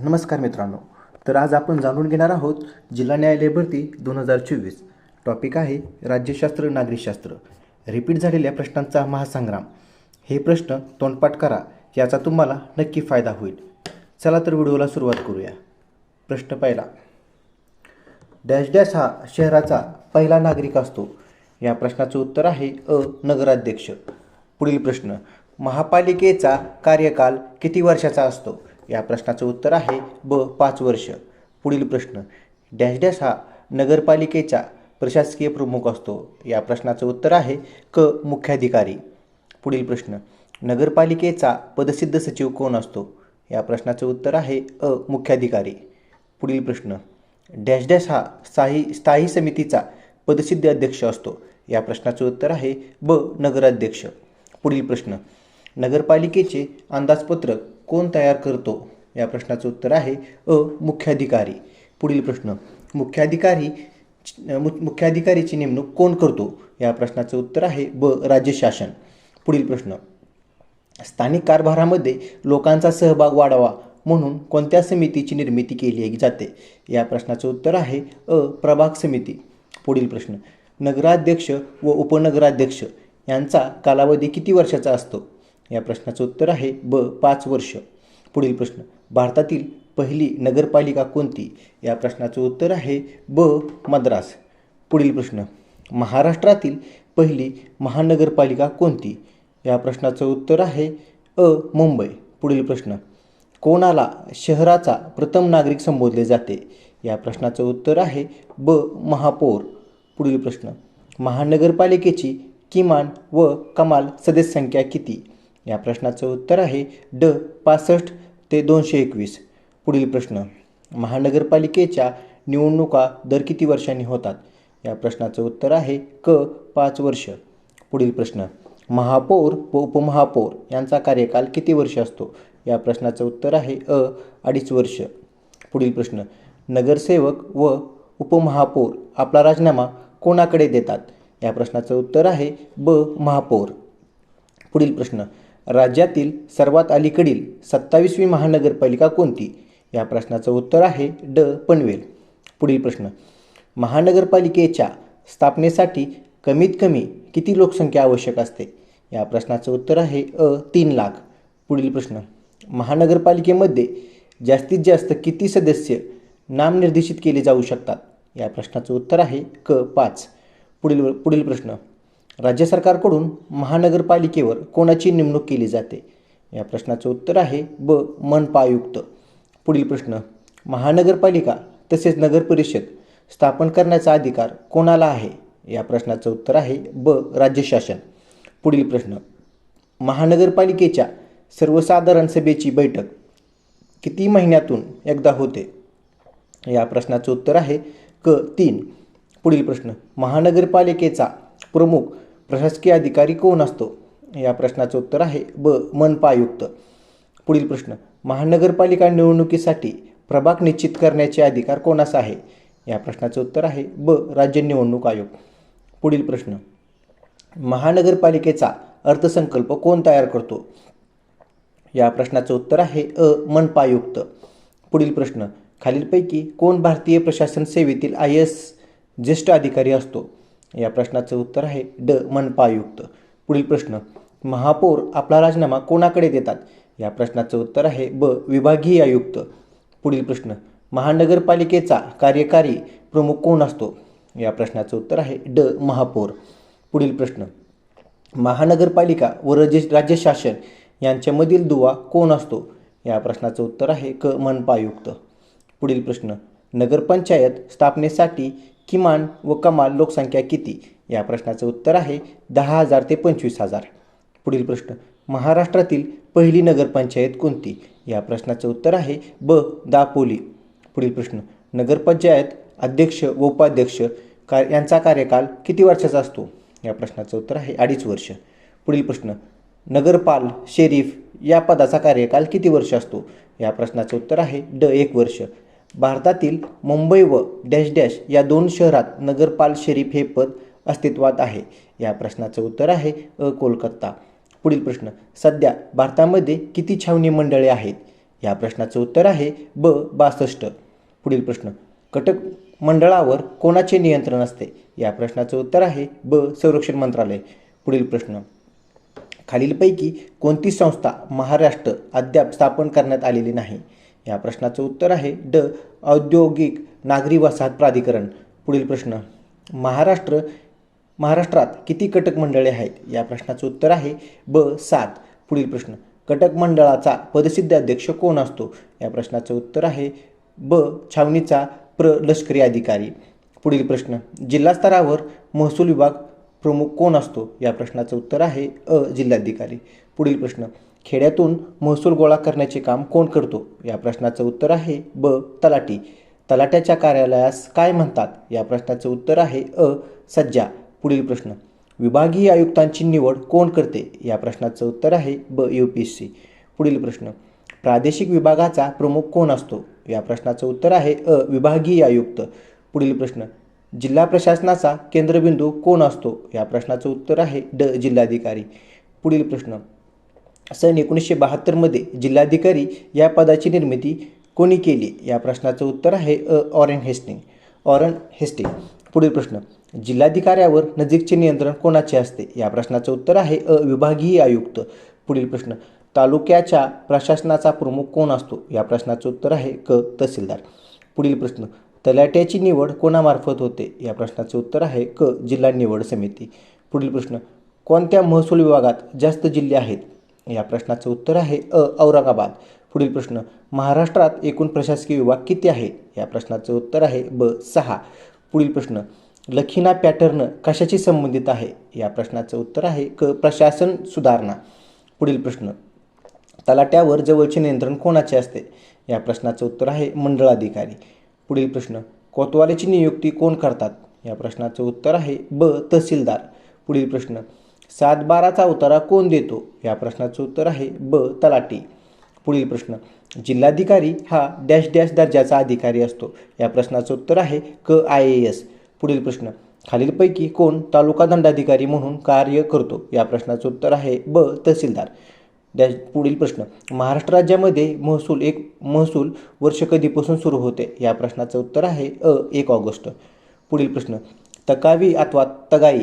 नमस्कार मित्रांनो. तर आज आपण जाणून घेणार आहोत जिल्हा न्यायालय भरती दोन हजार चोवीस. टॉपिक आहे राज्यशास्त्र नागरिकशास्त्र. रिपीट झालेल्या प्रश्नांचा महासंग्राम. हे प्रश्न तोंडपाठ करा याचा तुम्हाला नक्की फायदा होईल. चला तर व्हिडिओला सुरुवात करूया. प्रश्न पहिला. डॅश डॅश हा शहराचा पहिला नागरिक असतो. या प्रश्नाचं उत्तर आहे अ नगराध्यक्ष. पुढील प्रश्न महापालिकेचा कार्यकाल किती वर्षाचा असतो? या प्रश्नाचं उत्तर आहे ब पाच वर्ष. पुढील प्रश्न. डॅश डॅश हा नगरपालिकेचा प्रशासकीय प्रमुख असतो. या प्रश्नाचं उत्तर आहे क मुख्याधिकारी. पुढील प्रश्न. नगरपालिकेचा पदसिद्ध सचिव कोण असतो? या प्रश्नाचं उत्तर आहे अ मुख्याधिकारी. पुढील प्रश्न. डॅश डॅश हा स्थायी स्थायी समितीचा पदसिद्ध अध्यक्ष असतो. या प्रश्नाचं उत्तर आहे ब नगराध्यक्ष. पुढील प्रश्न. नगरपालिकेचे अंदाजपत्रक कोण तयार करतो? या प्रश्नाचं उत्तर आहे अ मुख्याधिकारी. पुढील प्रश्न. मुख्याधिकारी मु- मुख्याधिकारीची नेमणूक कोण करतो? या प्रश्नाचं उत्तर आहे ब राज्य शासन. पुढील प्रश्न. स्थानिक कारभारामध्ये लोकांचा सहभाग वाढावा म्हणून कोणत्या समितीची निर्मिती केली जाते? या प्रश्नाचं उत्तर आहे अ प्रभाग समिती. पुढील प्रश्न. नगराध्यक्ष व उपनगराध्यक्ष यांचा कालावधी किती वर्षाचा असतो? या प्रश्नाचं उत्तर आहे ब पाच वर्ष. पुढील प्रश्न भारतातील पहिली नगरपालिका कोणती? या प्रश्नाचं उत्तर आहे ब मद्रास. पुढील प्रश्न महाराष्ट्रातील पहिली महानगरपालिका कोणती? या प्रश्नाचं उत्तर आहे अ मुंबई. पुढील प्रश्न कोणाला शहराचा प्रथम नागरिक संबोधले जाते? या प्रश्नाचं उत्तर आहे ब महापौर. पुढील प्रश्न महानगरपालिकेची किमान व कमाल सदस्यसंख्या किती? या प्रश्नाचं उत्तर आहे ड पासष्ट ते दोनशे एकवीस. पुढील प्रश्न महानगरपालिकेच्या निवडणुका दर किती वर्षांनी होतात? या प्रश्नाचं उत्तर आहे क पाच वर्ष. पुढील प्रश्न महापौर व उपमहापौर यांचा कार्यकाल किती वर्ष असतो? या प्रश्नाचं उत्तर आहे अ अडीच वर्ष. पुढील प्रश्न नगरसेवक व उपमहापौर आपला राजीनामा कोणाकडे देतात? या प्रश्नाचं उत्तर आहे ब महापौर. पुढील प्रश्न राज्यातील सर्वात अलीकडील सत्तावीसवी महानगरपालिका कोणती? या प्रश्नाचं उत्तर आहे ड. पनवेल. पुढील प्रश्न. महानगरपालिकेच्या स्थापनेसाठी कमीत कमी किती लोकसंख्या आवश्यक असते? या प्रश्नाचं उत्तर आहे अ. तीन लाख. पुढील प्रश्न. महानगरपालिकेमध्ये जास्तीत जास्त किती सदस्य नामनिर्देशित केले जाऊ शकतात? या प्रश्नाचं उत्तर आहे क पाच. पुढील पुढील प्रश्न. राज्य सरकारकडून महानगरपालिकेवर कोणाची नेमणूक केली जाते? या प्रश्नाचं उत्तर आहे ब. मनपा आयुक्त. पुढील प्रश्न महानगरपालिका तसेच नगरपरिषद स्थापन करण्याचा अधिकार कोणाला आहे? या प्रश्नाचं उत्तर आहे ब. राज्य शासन. पुढील प्रश्न महानगरपालिकेच्या सर्वसाधारण सभेची बैठक किती महिन्यातून एकदा होते? या प्रश्नाचं उत्तर आहे क. तीन. पुढील प्रश्न महानगरपालिकेचा प्रमुख प्रशासकीय अधिकारी कोण असतो? या प्रश्नाचं उत्तर आहे ब. मनपा आयुक्त पुढील प्रश्न. महानगरपालिका निवडणुकीसाठी प्रभाग निश्चित करण्याचे अधिकार कोणास आहे? या प्रश्नाचं उत्तर आहे ब. राज्य निवडणूक आयोग. पुढील प्रश्न. महानगरपालिकेचा अर्थसंकल्प कोण तयार करतो? या प्रश्नाचं उत्तर आहे अ. मनपा आयुक्त पुढील प्रश्न. खालीलपैकी कोण भारतीय प्रशासन सेवेतील आय एस ज्येष्ठ अधिकारी असतो? या प्रश्नाचं उत्तर आहे ड मनपा आयुक्त पुढील प्रश्न महापौर आपला राजीनामा कोणाकडे देतात? या प्रश्नाचं उत्तर आहे ब विभागीय आयुक्त. पुढील प्रश्न महानगरपालिकेचा कार्यकारी प्रमुख कोण असतो? या प्रश्नाचं उत्तर आहे ड महापौर. पुढील प्रश्न महानगरपालिका व रज राज्य शासन यांच्यामधील दुवा कोण असतो? या प्रश्नाचं उत्तर आहे क मनपा आयुक्त पुढील प्रश्न नगरपंचायत स्थापनेसाठी किमान व कमाल लोकसंख्या किती? या प्रश्नाचं उत्तर आहे दहा हजार ते पंचवीस हजार. पुढील प्रश्न महाराष्ट्रातील पहिली नगरपंचायत कोणती? या प्रश्नाचं उत्तर आहे ब. दापोली. पुढील प्रश्न नगरपंचायत अध्यक्ष व उपाध्यक्ष का यांचा कार्यकाल किती वर्षाचा असतो? या प्रश्नाचं उत्तर आहे अडीच वर्ष. पुढील प्रश्न नगरपाल शेरीफ या पदाचा कार्यकाल किती वर्ष असतो? या प्रश्नाचं उत्तर आहे ड एक वर्ष. भारतातील मुंबई व डॅश डॅश या दोन शहरात नगरपाल शरीफ हे पद अस्तित्वात आहे. या प्रश्नाचं उत्तर आहे अ कोलकाता. पुढील प्रश्न सध्या भारतामध्ये किती छावणी मंडळे आहेत? या प्रश्नाचं उत्तर आहे ब बासष्ट. पुढील प्रश्न कटक मंडळावर कोणाचे नियंत्रण असते? या प्रश्नाचं उत्तर आहे ब संरक्षण मंत्रालय. पुढील प्रश्न खालीलपैकी कोणती संस्था महाराष्ट्र अद्याप स्थापन करण्यात आलेली नाही? या प्रश्नाचं उत्तर आहे ड औद्योगिक नागरी वसाहत प्राधिकरण. पुढील प्रश्न महाराष्ट्र महाराष्ट्रात किती कटक मंडळे आहेत? या प्रश्नाचं उत्तर आहे ब सात. पुढील प्रश्न कटक मंडळाचा पदसिद्ध अध्यक्ष कोण असतो? या प्रश्नाचं उत्तर आहे ब छावणीचा प्र लष्करी अधिकारी. पुढील प्रश्न जिल्हा स्तरावर महसूल विभाग प्रमुख कोण असतो? या प्रश्नाचं उत्तर आहे अ जिल्हाधिकारी. पुढील प्रश्न खेड्यातून महसूल गोळा करण्याचे काम कोण करतो? या प्रश्नाचं उत्तर आहे ब. तलाटी तलाट्याच्या कार्यालयास काय म्हणतात? या प्रश्नाचं उत्तर आहे अ. सज्जा. पुढील प्रश्न. विभागीय आयुक्तांची निवड कोण करते? या प्रश्नाचं उत्तर आहे ब. यू पी एस सी पुढील प्रश्न. प्रादेशिक विभागाचा प्रमुख कोण असतो? या प्रश्नाचं उत्तर आहे अ. विभागीय आयुक्त. पुढील प्रश्न. जिल्हा प्रशासनाचा केंद्रबिंदू कोण असतो? या प्रश्नाचं उत्तर आहे ड. जिल्हाधिकारी. पुढील प्रश्न. सन एकोणीसशे बहात्तरमध्ये जिल्हाधिकारी या पदाची निर्मिती कोणी केली? या प्रश्नाचं उत्तर आहे अ ऑरेन हेस्टिंग. Warren Hastings. पुढील प्रश्न. जिल्हाधिकाऱ्यावर नजीकचे नियंत्रण कोणाचे असते? या प्रश्नाचं उत्तर आहे अ विभागीय आयुक्त. पुढील प्रश्न. तालुक्याच्या प्रशासनाचा प्रमुख कोण असतो? या प्रश्नाचं उत्तर आहे क तहसीलदार. पुढील प्रश्न. तलाट्याची निवड कोणामार्फत होते? या प्रश्नाचं उत्तर आहे क जिल्हा निवड समिती. पुढील प्रश्न. कोणत्या महसूल विभागात जास्त जिल्हे आहेत? या प्रश्नाचं उत्तर आहे अ औरंगाबाद. पुढील प्रश्न महाराष्ट्रात एकूण प्रशासकीय विभाग किती आहेत या प्रश्नाचं उत्तर आहे ब सहा. पुढील प्रश्न लखिना पॅटर्न कशाशी संबंधित आहे? या प्रश्नाचं उत्तर आहे क प्रशासन सुधारणा. पुढील प्रश्न तलाट्यावर जवळचे नियंत्रण कोणाचे असते? या प्रश्नाचं उत्तर आहे मंडळाधिकारी पुढील प्रश्न कोतवालीची नियुक्ती कोण करतात? या प्रश्नाचं उत्तर आहे ब तहसीलदार. पुढील प्रश्न सातबाराचा उतारा कोण देतो? या प्रश्नाचं उत्तर आहे ब. तलाटी पुढील प्रश्न. जिल्हाधिकारी हा डॅश डॅश दर्जाचा अधिकारी असतो. या प्रश्नाचं उत्तर आहे क. I A S. पुढील प्रश्न. खालीलपैकी कोण तालुका दंडाधिकारी म्हणून कार्य करतो? या प्रश्नाचं उत्तर आहे ब. तहसीलदार. डॅश पुढील प्रश्न. महाराष्ट्र राज्यामध्ये महसूल एक महसूल वर्ष कधीपासून सुरू होते? या प्रश्नाचं उत्तर आहे अ. एक ऑगस्ट. पुढील प्रश्न. तकावी अथवा तगाई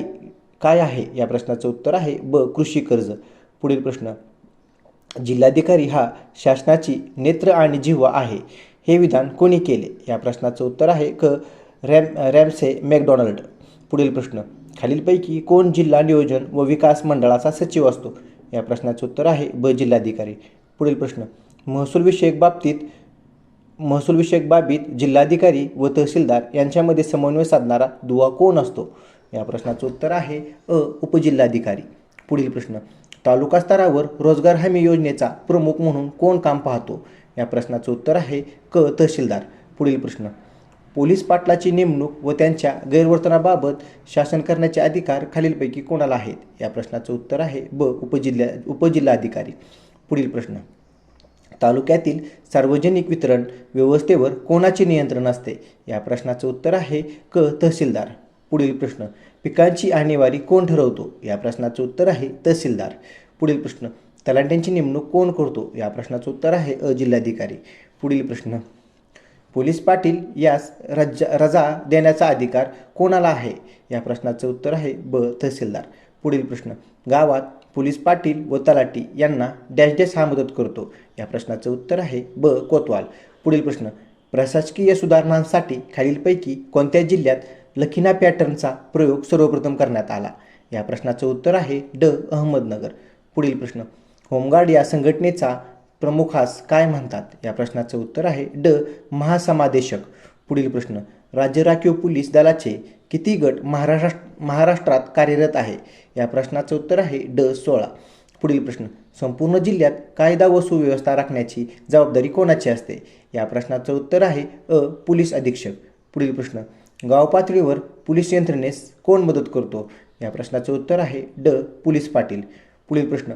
काय आहे या प्रश्नाचं उत्तर आहे ब कृषी कर्ज. पुढील प्रश्न जिल्हाधिकारी हा शासनाची नेत्र आणि जिव्हा आहे हे विधान कोणी केले? या प्रश्नाचं उत्तर आहे क रॅम रॅमसे मॅकडॉनल्ड. पुढील प्रश्न खालीलपैकी कोण जिल्हा नियोजन व विकास मंडळाचा सचिव असतो? या प्रश्नाचं उत्तर आहे ब जिल्हाधिकारी. पुढील प्रश्न महसूलविषयक बाबतीत महसूलविषयक बाबीत जिल्हाधिकारी व तहसीलदार यांच्यामध्ये समन्वय साधणारा दुवा कोण असतो? या प्रश्नाचं उत्तर आहे अ उपजिल्हाधिकारी. पुढील प्रश्न तालुका स्तरावर रोजगार हमी योजनेचा प्रमुख म्हणून कोण काम पाहतो? या प्रश्नाचं उत्तर आहे क तहसीलदार. पुढील प्रश्न पोलीस पाटलाची नेमणूक व त्यांच्या गैरवर्तनाबाबत शासन करण्याचे अधिकार खालीलपैकी कोणाला आहेत? या प्रश्नाचं उत्तर आहे ब उपजिल्हा उपजिल्हाधिकारी. पुढील प्रश्न तालुक्यातील सार्वजनिक वितरण व्यवस्थेवर कोणाचे नियंत्रण असते? या प्रश्नाचं उत्तर आहे क तहसीलदार. पुढील प्रश्न पिकांची आणेवारी कोण ठरवतो? या प्रश्नाचं उत्तर आहे तहसीलदार. पुढील प्रश्न तलाट्यांची नेमणूक कोण करतो? या प्रश्नाचं उत्तर आहे अ जिल्हाधिकारी. पुढील प्रश्न पोलीस पाटील यास रजा रजा देण्याचा अधिकार कोणाला आहे? या प्रश्नाचं उत्तर आहे ब तहसीलदार. पुढील प्रश्न गावात पोलीस पाटील व तलाटी यांना डॅश डॅश हा मदत करतो? या प्रश्नाचं उत्तर आहे ब कोतवाल. पुढील प्रश्न प्रशासकीय सुधारणांसाठी खालीलपैकी कोणत्या जिल्ह्यात लखिना पॅटर्नचा प्रयोग सर्वप्रथम करण्यात आला. या प्रश्नाचं उत्तर आहे ड. अहमदनगर. पुढील प्रश्न. होमगार्ड या संघटनेचा प्रमुखास काय म्हणतात? या प्रश्नाचं उत्तर आहे ड. महासमादेशक. पुढील प्रश्न. राज्य राखीव पोलीस दलाचे किती गट महाराष्ट्र महाराष्ट्रात कार्यरत आहे? या प्रश्नाचं उत्तर आहे ड. सोळा. पुढील प्रश्न. संपूर्ण जिल्ह्यात कायदा व सुव्यवस्था राखण्याची जबाबदारी कोणाची असते? या प्रश्नाचं उत्तर आहे अ. पोलीस अधीक्षक. पुढील प्रश्न. गावपातळीवर पोलीस यंत्रणेस कोण मदत करतो? या प्रश्नाचं उत्तर आहे ड. पोलीस पाटील. पुढील प्रश्न.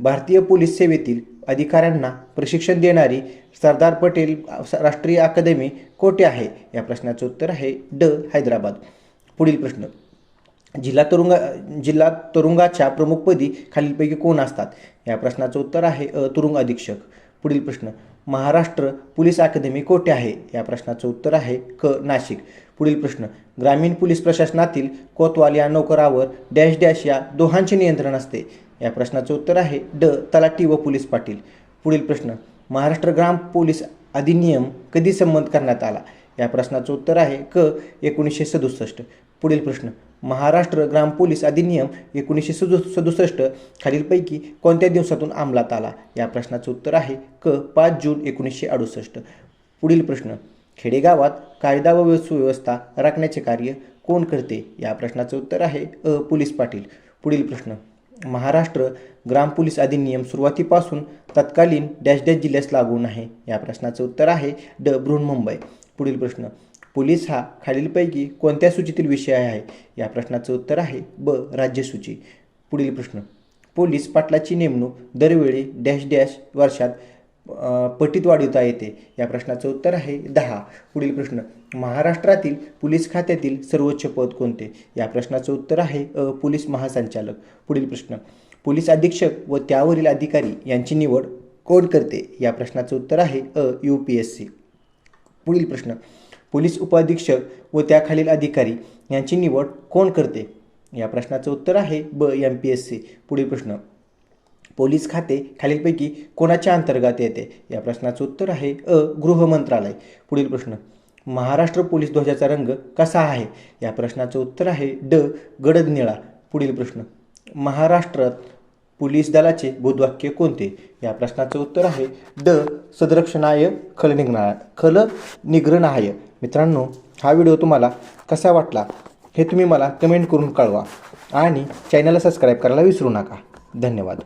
भारतीय पोलीस सेवेतील अधिकाऱ्यांना प्रशिक्षण देणारी सरदार पटेल राष्ट्रीय अकादमी कोठे आहे? या प्रश्नाचं उत्तर आहे ड. हैदराबाद. पुढील प्रश्न. जिल्हा तुरुंगा जिल्हा तुरुंगाच्या प्रमुखपदी खालीलपैकी कोण असतात? या प्रश्नाचं उत्तर आहे अ. तुरुंग अधीक्षक. पुढील प्रश्न. महाराष्ट्र पोलीस अकादमी कोठे आहे? या प्रश्नाचं उत्तर आहे क. नाशिक. पुढील प्रश्न. ग्रामीण पोलीस प्रशासनातील कोतवाल या नोकरावर डॅश डॅश या दोहांचे नियंत्रण असते. या प्रश्नाचं उत्तर आहे ड. तलाटी व पोलीस पाटील. पुढील प्रश्न. महाराष्ट्र ग्राम पोलीस अधिनियम कधी संमत करण्यात आला? या प्रश्नाचं उत्तर आहे क. एकोणीसशे सदुसष्ट. पुढील प्रश्न. महाराष्ट्र ग्राम पोलीस अधिनियम एकोणीसशे सदु सदुसष्ट खालीलपैकी कोणत्या दिवसातून अंमलात आला? या प्रश्नाचं उत्तर आहे क. पाच जून एकोणीसशे अडुसष्ट. पुढील प्रश्न. खेडेगावात कायदा व सुव्यवस्था राखण्याचे कार्य कोण करते? या प्रश्नाचं उत्तर आहे अ. पोलीस पाटील. पुढील प्रश्न. महाराष्ट्र ग्राम पोलीस अधिनियम सुरुवातीपासून तत्कालीन डॅश डॅश जिल्ह्यास लागू नाही. या प्रश्नाचं उत्तर आहे ड. बृहन्मुंबई पुढील प्रश्न. पोलीस हा खालीलपैकी कोणत्या सूचीतील विषय आहे? या प्रश्नाचं उत्तर आहे ब. राज्यसूची पुढील प्रश्न. पोलीस पाटलाची नेमणूक दरवेळी डॅश डॅश वर्षात पटीत वाढवता येते. या प्रश्नाचं उत्तर आहे दहा. पुढील प्रश्न महाराष्ट्रातील पोलीस खात्यातील सर्वोच्च पद कोणते? या प्रश्नाचं उत्तर आहे अ पोलीस महासंचालक. पुढील प्रश्न पोलीस अधीक्षक व त्यावरील अधिकारी यांची निवड कोण करते? या प्रश्नाचं उत्तर आहे अ यू पी एस सी. पुढील प्रश्न पोलीस उपअधीक्षक व त्याखालील अधिकारी यांची निवड कोण करते? या प्रश्नाचं उत्तर आहे ब एम पी एस सी. पुढील प्रश्न पोलीस खाते खालीलपैकी कोणाच्या अंतर्गत येते? या प्रश्नाचं उत्तर आहे अ गृह मंत्रालय पुढील प्रश्न. महाराष्ट्र पोलीस ध्वजाचा रंग कसा आहे? या प्रश्नाचं उत्तर आहे ड गडद निळा. पुढील प्रश्न. महाराष्ट्रात पोलीस दलाचे बोधवाक्य कोणते? या प्रश्नाचं उत्तर आहे ड सदरक्षणाय खल निघणार खल निग्रणाय मित्रांनो हा व्हिडिओ तुम्हाला कसा वाटला हे तुम्ही मला कमेंट करून कळवा आणि चॅनलला सबस्क्राईब करायला विसरू नका. धन्यवाद.